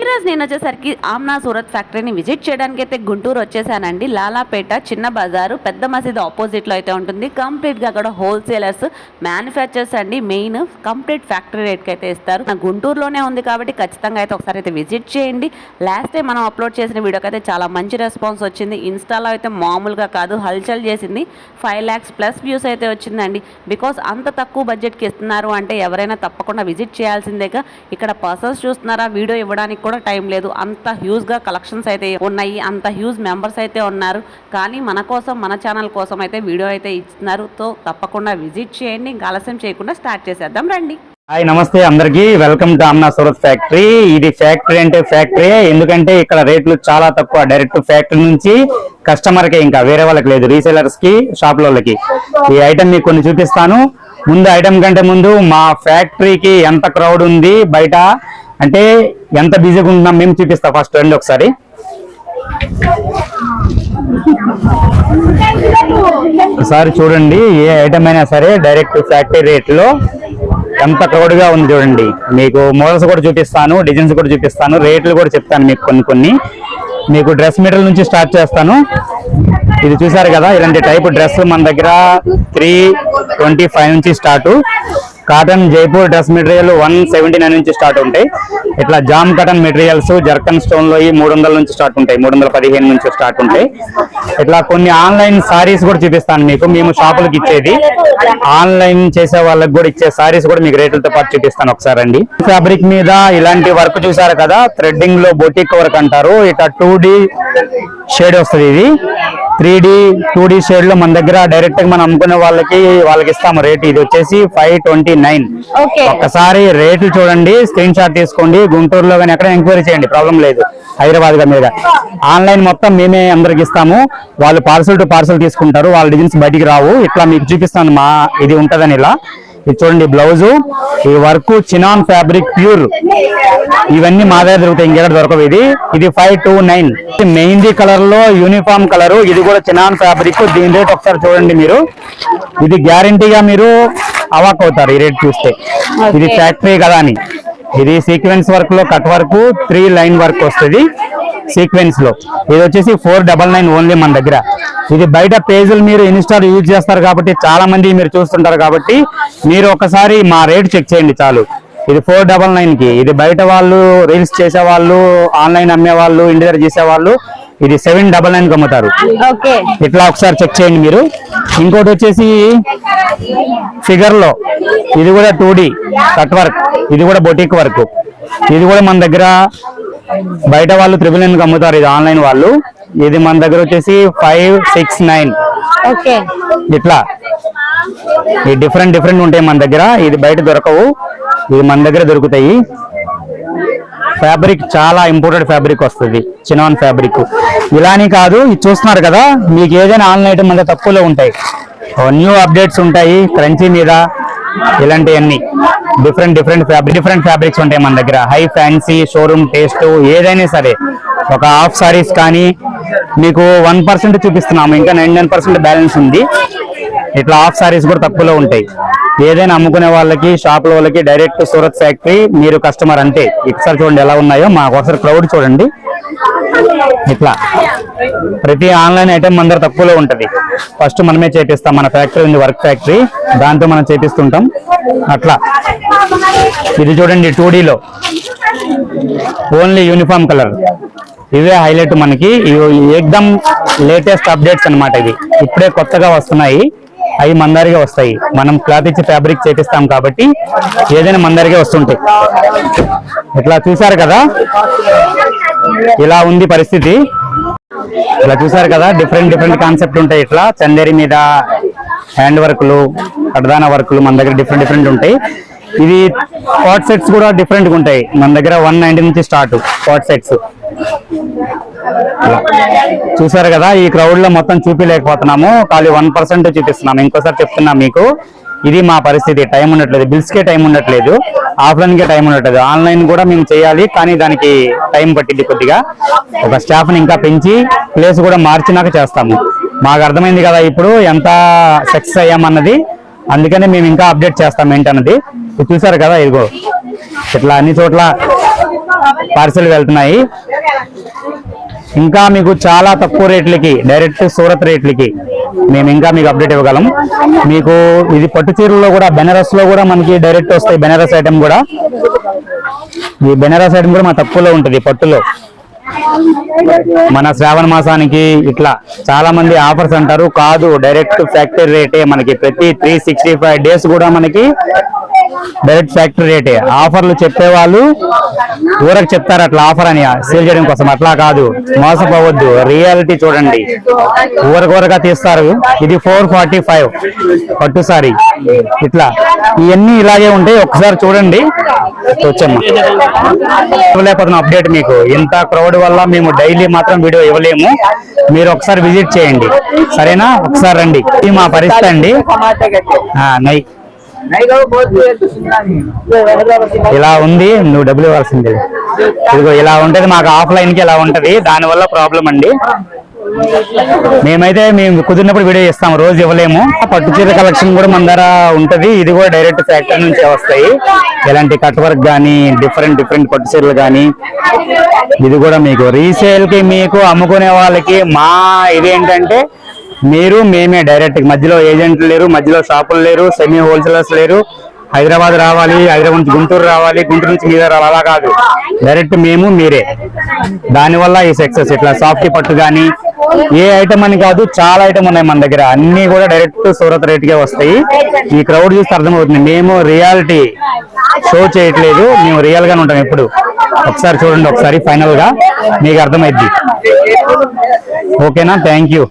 ఈరోజు నేను వచ్చేసరికి ఆమ్నా సూరత్ ఫ్యాక్టరీని విజిట్ చేయడానికి అయితే గుంటూరు వచ్చేసానండి. లాలాపేట చిన్న బజారు పెద్ద మసీదు ఆపోజిట్లో అయితే ఉంటుంది. కంప్లీట్గా అక్కడ హోల్సేలర్స్ మ్యానుఫ్యాక్చర్స్ అండి. మెయిన్ కంప్లీట్ ఫ్యాక్టరీ రేట్కి అయితే ఇస్తారు. నా గుంటూరులోనే ఉంది కాబట్టి ఖచ్చితంగా అయితే ఒకసారి అయితే విజిట్ చేయండి. లాస్ట్ టైం మనం అప్లోడ్ చేసిన వీడియోకి అయితే చాలా మంచి రెస్పాన్స్ వచ్చింది. ఇన్స్టాలో అయితే మామూలుగా కాదు హల్చల్ చేసింది. ఫైవ్ ల్యాక్స్ ప్లస్ వ్యూస్ అయితే వచ్చిందండి. బికాస్ అంత తక్కువ బడ్జెట్కి ఇస్తున్నారు అంటే ఎవరైనా తప్పకుండా విజిట్ చేయాల్సిందేగా. ఇక్కడ పర్సన్స్ చూస్తున్నారా వీడియో ఇవ్వడానికి కూడా టైం లేదు. అంత హ్యూజ్గా కలెక్షన్స్ అయితే ఉన్నాయి. అంత హ్యూజ్ మెంబర్స్ అయితే ఉన్నారు. కానీ మన కోసం మన ఛానల్ కోసం అయితే వీడియో అయితే ఇస్తున్నారు తో తప్పకుండా విజిట్ చేయండి. ఇంకా ఆలస్యం చేయకుండా స్టార్ట్ చేసేద్దాం. రండి. హాయ్ నమస్తే అందరికీ. Welcome to Amna Surat factory. ఇది ఫ్యాక్టరీ అంటే ఫ్యాక్టరీ ఎందుకంటే ఇక్కడ రేట్లు చాలా తక్కువ. డైరెక్ట్ ఫ్యాక్టరీ నుంచి కస్టమర్కి ఇంకా వేరే వాళ్ళకి లేదు. రీసేలర్స్కి షాప్ వాళ్ళకి ఈ ఐటమ్ మీకు కొన్ని చూపిస్తాను. ముందు ఐటమ్ కంటే ముందు మా ఫ్యాక్టరీకి ఎంత క్రౌడ్ ఉంది. బయట అంటే ఎంత బిజీగా ఉంటున్నాం మేము చూపిస్తా ఫస్ట్ రండి ఒకసారి. ఒకసారి చూడండి ఏ ఐటమ్ అయినా సరే డైరెక్ట్ ఫ్యాక్టరీ రేట్లో ఎంత క్రౌడ్గా ఉంది చూడండి. మీకు మోడల్స్ కూడా చూపిస్తాను డిజైన్స్ కూడా చూపిస్తాను రేట్లు కూడా చెప్తాను మీకు కొన్ని కొన్ని. మీకు డ్రెస్ మెటీరియల్ నుంచి స్టార్ట్ చేస్తాను. ఇది చూసారు కదా ఇలాంటి టైప్ డ్రెస్ మన దగ్గర త్రీ ట్వంటీ ఫైవ్ నుంచి start cotton Jaipur dress material one seventy nine నుంచి స్టార్ట్ ఉంటాయి. ఇట్లా జామ్ కాటన్ మెటీరియల్స్ జర్కన్ స్టోన్లో ఈ మూడు వందల నుంచి స్టార్ట్ ఉంటాయి. మూడు వందల పదిహేను నుంచి స్టార్ట్ ఉంటాయి. ఇట్లా కొన్ని ఆన్లైన్ సారీస్ కూడా చూపిస్తాను మీకు. మేము షాపులకు ఇచ్చేది. ఆన్లైన్ చేసే వాళ్ళకి కూడా ఇచ్చే సారీస్ కూడా మీకు రేట్లతో పాటు చూపిస్తాను ఒకసారి అండి ఫ్యాబ్రిక్ మీద ఇలాంటి వర్క్ చూసారు కదా? థ్రెడ్డింగ్లో బొటిక్ వర్క్ అంటారు. ఇట్లా టూ షేడ్ వస్తుంది ఇది. త్రీ డి టూ డి షేడ్లో మన దగ్గర డైరెక్ట్గా మనం అమ్ముకునే వాళ్ళకి వాళ్ళకి ఇస్తాము రేట్ ఇది వచ్చేసి ఫైవ్ ట్వంటీ నైన్ ఒక్కసారి రేట్లు చూడండి స్క్రీన్ షాట్ తీసుకోండి గుంటూరులో కానీ ఎక్కడ ఎంక్వైరీ చేయండి ప్రాబ్లం లేదు. హైదరాబాద్ మీద. ఆన్లైన్ మొత్తం మేమే అందరికి ఇస్తాము. వాళ్ళు పార్సల్ టు పార్సల్ తీసుకుంటారు. వాళ్ళ డిజైన్స్ బయటికి రావు. ఇట్లా మీకు చూపిస్తాను మా ఇది ఉంటదని ఇలా. ఇది చూడండి బ్లౌజు ఈ వర్క్ చినాన్ ఫ్యాబ్రిక్ ప్యూర్. ఇవన్నీ మా దగ్గర దొరుకుతాయి ఇంకెక్కడ దొరకవు ఇది. ఇది ఫైవ్ టూ నైన్ మెహందీ కలర్లో యూనిఫామ్ కలర్. ఇది కూడా చినాన్ ఫ్యాబ్రిక్. దీని రేట్ ఒకసారి చూడండి మీరు. ఇది గ్యారంటీగా మీరు అవాక్ అవుతారు ఈ రేట్ చూస్తే. ఇది ఫ్యాక్టరీ కదా అని. ఇది సీక్వెన్స్ వర్క్లో cut work three line work వస్తుంది. సీక్వెన్స్లో. ఇది వచ్చేసి ఫోర్ డబల్ నైన్ ఓన్లీ మన దగ్గర. ఇది బయట పేజీలు మీరు ఇన్స్టాల్ యూజ్ చేస్తారు కాబట్టి చాలా మంది మీరు చూస్తుంటారు కాబట్టి మీరు ఒకసారి మా రేట్ చెక్ చేయండి చాలు. ఇది ఫోర్ డబల్ నైన్కి. ఇది బయట వాళ్ళు రీల్స్ చేసే వాళ్ళు ఆన్లైన్ అమ్మే వాళ్ళు ఇంటి దగ్గర చేసే వాళ్ళు ఇది సెవెన్ డబల్ నైన్కి అమ్ముతారు. ఇట్లా ఒకసారి చెక్ చేయండి మీరు. ఇంకోటి వచ్చేసి ఫిగర్లో. ఇది కూడా టూ డి కట్ వర్క్ ఇది కూడా బొటిక్ వర్క్ ఇది కూడా మన దగ్గర బయట వాళ్ళు త్రిబుల్ నైన్ అమ్ముతారు ఇది ఆన్లైన్ వాళ్ళు. ఇది మన దగ్గర వచ్చేసి ఫైవ్ సిక్స్ నైన్. ఓకే. ఇట్లా. ఈ డిఫరెంట్ డిఫరెంట్ ఉంటాయి మన దగ్గర. ఇది బయట దొరకవు. ఇది మన దగ్గర దొరుకుతాయి. ఫ్యాబ్రిక్ చాలా ఇంపోర్టెడ్ ఫ్యాబ్రిక్ వస్తుంది. Chinon fabric. ఇలాని కాదు ఇది చూస్తున్నారు కదా మీకు ఏదైనా ఆన్లైన్ ఐటమ్ అంటే తక్కువలో ఉంటాయి. న్యూ అప్డేట్స్ ఉంటాయి క్రంచీ మీద. ఇలాంటివన్నీ. Different different fabric different fabrics ఉంటాయి మన దగ్గర. హై ఫ్యాన్సీ షోరూమ్ టేస్ట్ ఏదైనా సరే. ఒక హాఫ్ సారీస్ కానీ మీకు వన్ పర్సెంట్ చూపిస్తున్నాము. ఇంకా నైన్ పర్సెంట్ బ్యాలెన్స్ ఉంది. ఇట్లా హాఫ్ సారీస్ కూడా తక్కువలో ఉంటాయి. ఏదైనా అమ్ముకునే వాళ్ళకి షాపుల వాళ్ళకి డైరెక్ట్ సూరత్ ఫ్యాక్టరీ మీరు కస్టమర్ అంటే. ఒకసారి చూడండి ఎలా ఉన్నాయో మాకు ఒకసారి క్రౌడ్ చూడండి. ఇట్లా. ప్రతి ఆన్లైన్ ఐటమ్ మన దగ్గర తక్కువలో ఉంటది. ఫస్ట్ మనమే చేపిస్తాం మన ఫ్యాక్టరీ ఉంది వర్క్ ఫ్యాక్టరీ దాంతో మనం చేపిస్తుంటాం. అట్లా. ఇది చూడండి టూ డీలో ఓన్లీ యూనిఫామ్ కలర్ ఇవే హైలైట్ మనకి. ఇవి లేటెస్ట్ అప్డేట్స్ అనమాట ఇవి. ఇప్పుడే కొత్తగా వస్తున్నాయి. అవి మందారిగా వస్తాయి. మనం క్లాత్ ఇచ్చి ఫ్యాబ్రిక్ చేపిస్తాం కాబట్టి ఏదైనా మందారిగా వస్తుంటాయి. ఇట్లా చూసారు కదా? ఇలా ఉంది పరిస్థితి. ఇలా చూసారు కదా? డిఫరెంట్ డిఫరెంట్ కాన్సెప్ట్ ఉంటాయి ఇట్లా. చందేరి మీద హ్యాండ్ వర్క్లు కడదాన వర్క్లు మన దగ్గర డిఫరెంట్ డిఫరెంట్ ఉంటాయి. ఇది కాట్ సెట్స్ కూడా డిఫరెంట్గా ఉంటాయి. మన దగ్గర వన్ నైన్టీ నుంచి స్టార్ట్ కాట్ సెట్స్ చూసారు కదా ఈ క్రౌడ్లో మొత్తం చూపించలేకపోతున్నాము ఖాళీ వన్ పర్సెంట్ చూపిస్తున్నాము. ఇంకోసారి చెప్తున్నా మీకు ఇది మా పరిస్థితి. టైం ఉండట్లేదు. బిల్స్ కే టైం ఉండట్లేదు. ఆఫ్లైన్ కే టైం ఉండట్లేదు. ఆన్లైన్ కూడా మేము చేయాలి కానీ దానికి టైం పట్టింది కొద్దిగా. ఒక స్టాఫ్ని ఇంకా పెంచి ప్లేస్ కూడా మార్చినాక చేస్తాము. మాకు అర్థమైంది కదా ఇప్పుడు ఎంత సక్సెస్ అయ్యామన్నది అందుకనే మేము ఇంకా అప్డేట్ చేస్తాం ఏంటన్నది. చూసారు కదా ఇదిగో. ఇట్లా అన్ని చోట్ల పార్సల్ వెళ్తున్నాయి. ఇంకా మీకు చాలా తక్కువ రేట్లకి డైరెక్ట్ సూరత్ రేట్లకి మేము ఇంకా మీకు అప్డేట్ ఇవ్వగలం. మీకు ఇది పట్టు చీరల్లో కూడా బెనారస్లో కూడా మనకి డైరెక్ట్ వస్తాయి బెనారస్ ఐటమ్ కూడా. ఈ బెనారస్ ఐటమ్ కూడా మా తక్కువలో ఉంటుంది పట్టులో. మన శ్రావణ మాసానికి ఇట్లా చాలా మంది ఆఫర్స్ అంటారు కాదు డైరెక్ట్ ఫ్యాక్టరీ రేటే మనకి. ప్రతి త్రీ సిక్స్టీ ఫైవ్ డేస్ కూడా మనకి డైరెక్ట్ ఫ్యాక్టరీ రేటే. ఆఫర్లు చెప్పేవాళ్ళు ఊరకు చెప్తారు అట్లా ఆఫర్ అని. సేల్ చేయడం కోసం అట్లా కాదు. మోసపోవద్దు. రియాలిటీ చూడండి. ఊరకూరగా తీస్తారు. ఇది ఫోర్ ఫార్టీ ఫైవ్ పట్టు సారీ. ఇట్లా. ఇవన్నీ ఇలాగే ఉంటాయి. ఒకసారి చూడండి. వచ్చమ్మా. ఇవ్వలేకపోతున్న అప్డేట్ మీకు. ఇంత క్రౌడ్ వల్ల మేము డైలీ మాత్రం వీడియో ఇవ్వలేము. మీరు ఒకసారి విజిట్ చేయండి. సరేనా? ఒకసారి రండి. ఇది మా పరిస్థితి అండి. నై ఇలా ఉంది నువ్వు డబ్బులు ఇవ్వాల్సిందే. ఇదిగో ఇలా ఉంటది మాకు ఆఫ్లైన్కి ఇలా ఉంటది దాని వల్ల ప్రాబ్లం అండి. మేమైతే మేము కుదిరినప్పుడు వీడియో ఇస్తాం రోజు ఇవ్వలేము. పట్టు చీర కలెక్షన్ కూడా మన దగ్గర ఉంటది ఇది కూడా డైరెక్ట్ ఫ్యాక్టరీ నుంచి వస్తాయి. ఇలాంటి కట్ వర్క్ కానీ డిఫరెంట్ డిఫరెంట్ పట్టు చీరలు కానీ ఇది కూడా మీకు. రీసేల్కి మీకు అమ్ముకునే వాళ్ళకి మా ఇది ఏంటంటే మీరు మేమే డైరెక్ట్ మధ్యలో ఏజెంట్లు లేరు మధ్యలో షాపులు లేరు సెమీ హోల్సేలర్స్ లేరు. హైదరాబాద్ రావాలి హైదరాబాద్ నుంచి గుంటూరు రావాలి గుంటూరు నుంచి మీద అలా కాదు. డైరెక్ట్ మేము మీరే. దానివల్ల ఈ సక్సెస్ ఇట్లా సాఫ్ట్ పట్టు కానీ ఏ ఐటమ్ అని కాదు చాలా ఐటమ్ ఉన్నాయి మన దగ్గర. అన్ని కూడా డైరెక్ట్ సూరత్ రేట్కే వస్తాయి. ఈ క్రౌడ్ చూస్తే అర్థమవుతుంది. మేము రియాలిటీ షో చేయట్లేదు. మేము రియల్ గానే ఉంటాం ఎప్పుడు. ఒకసారి చూడండి ఒకసారి ఫైనల్గా. మీకు అర్థమైద్ది. ఓకేనా? Thank you